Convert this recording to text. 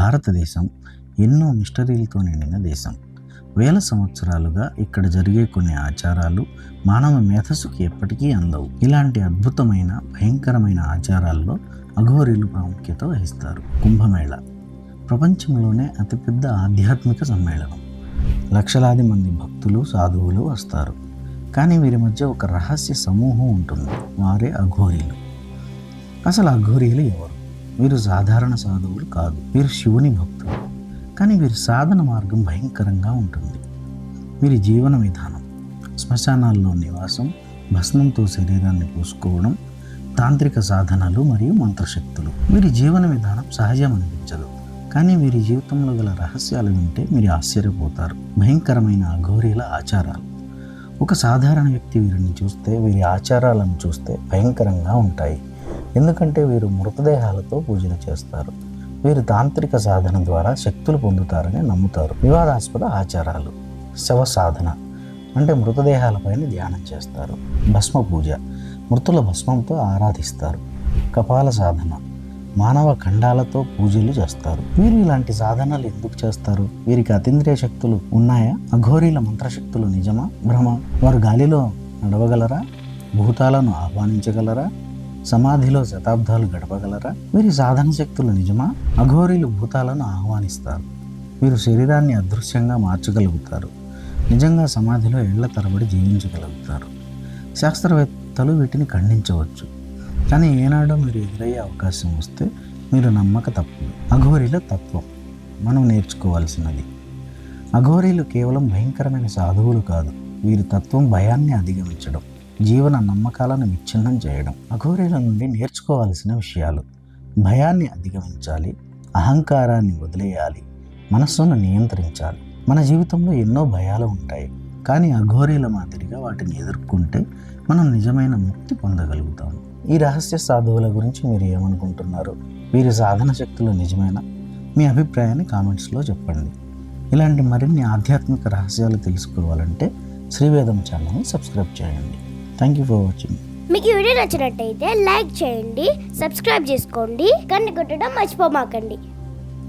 భారతదేశం ఎన్నో మిస్టరీలతో నిండిన దేశం. వేల సంవత్సరాలుగా ఇక్కడ జరిగే కొన్ని ఆచారాలు మానవ మేధస్సుకి ఎప్పటికీ అందవు. ఇలాంటి అద్భుతమైన భయంకరమైన ఆచారాల్లో అఘోరీలు ప్రాముఖ్యత వహిస్తారు. కుంభమేళ ప్రపంచంలోనే అతిపెద్ద ఆధ్యాత్మిక సమ్మేళనం. లక్షలాది మంది భక్తులు సాధువులు వస్తారు. కానీ వీరి మధ్య ఒక రహస్య సమూహం ఉంటుంది. వారే అఘోరీలు. అసలు అఘోరీలు ఎవరు? వీరు సాధారణ సాధువులు కాదు. వీరు శివుని భక్తులు. కానీ వీరి సాధన మార్గం భయంకరంగా ఉంటుంది. వీరి జీవన విధానం శ్మశానాల్లో నివాసం భస్మంతో శరీరాన్ని పూసుకోవడం తాంత్రిక సాధనలు మరియు మంత్రశక్తులు. వీరి జీవన విధానం సహజం అనిపించదు కానీ వీరి జీవితంలో గల రహస్యాలు వింటే మీరు ఆశ్చర్యపోతారు. భయంకరమైన అఘోరీల ఆచారాలు. ఒక సాధారణ వ్యక్తి వీరిని చూస్తే వీరి ఆచారాలను చూస్తే భయంకరంగా ఉంటాయి. ఎందుకంటే వీరు మృతదేహాలతో పూజలు చేస్తారు. వీరు తాంత్రిక సాధన ద్వారా శక్తులు పొందుతారని నమ్ముతారు. వివాదాస్పద ఆచారాలు శవ సాధన అంటే మృతదేహాలపైన ధ్యానం చేస్తారు. భస్మ పూజ మృతుల భస్మంతో ఆరాధిస్తారు. కపాల సాధన మానవ ఖండాలతో పూజలు చేస్తారు. వీరు ఇలాంటి సాధనలు ఎందుకు చేస్తారు? వీరికి అతీంద్రియ శక్తులు ఉన్నాయా? అఘోరీల మంత్రశక్తులు నిజమా? భ్రమ? వారు గాలిలో నడవగలరా? భూతాలను ఆహ్వానించగలరా? సమాధిలో శతాబ్దాలు గడపగలరా? వీరి సాధన శక్తులు నిజమా? అఘోరీలు భూతాలను ఆహ్వానిస్తారు. వీరు శరీరాన్ని అదృశ్యంగా మార్చగలుగుతారు. నిజంగా సమాధిలో ఏళ్ళ తరబడి జీవించగలుగుతారు. శాస్త్రవేత్తలు వీటిని ఖండించవచ్చు. కానీ ఏనాడో మీరు ఎదురయ్యే అవకాశం వస్తే మీరు నమ్మక తప్పు అఘోరీల తత్వం. మనం నేర్చుకోవాల్సినది. అఘోరీలు కేవలం భయంకరమైన సాధువులు కాదు. వీరి తత్వం భయాన్ని అధిగమించడం. జీవన నమ్మకాలను విచ్ఛిన్నం చేయడం అఘోరీల నుండి నేర్చుకోవాల్సిన విషయాలు. భయాన్ని అధిగమించాలి అహంకారాన్ని వదిలేయాలి మనస్సును నియంత్రించాలి. మన జీవితంలో ఎన్నో భయాలు ఉంటాయి కానీ అఘోరీల మాదిరిగా వాటిని ఎదుర్కొంటే మనం నిజమైన ముక్తి పొందగలుగుతాము ఈ రహస్య సాధువుల గురించి మీరు ఏమనుకుంటున్నారు? వీరి సాధన శక్తులు నిజమేనా? మీ అభిప్రాయాన్ని కామెంట్స్లో చెప్పండి. ఇలాంటి మరిన్ని ఆధ్యాత్మిక రహస్యాలు తెలుసుకోవాలంటే శ్రీవేదం ఛానల్ని సబ్స్క్రైబ్ చేయండి. థ్యాంక్ యూ ఫర్ వాచింగ్ మీకు ఈ వీడియో నచ్చినట్టయితే లైక్ చేయండి సబ్స్క్రైబ్ చేసుకోండి కన్ను కొట్టడం మర్చిపోమాకండి.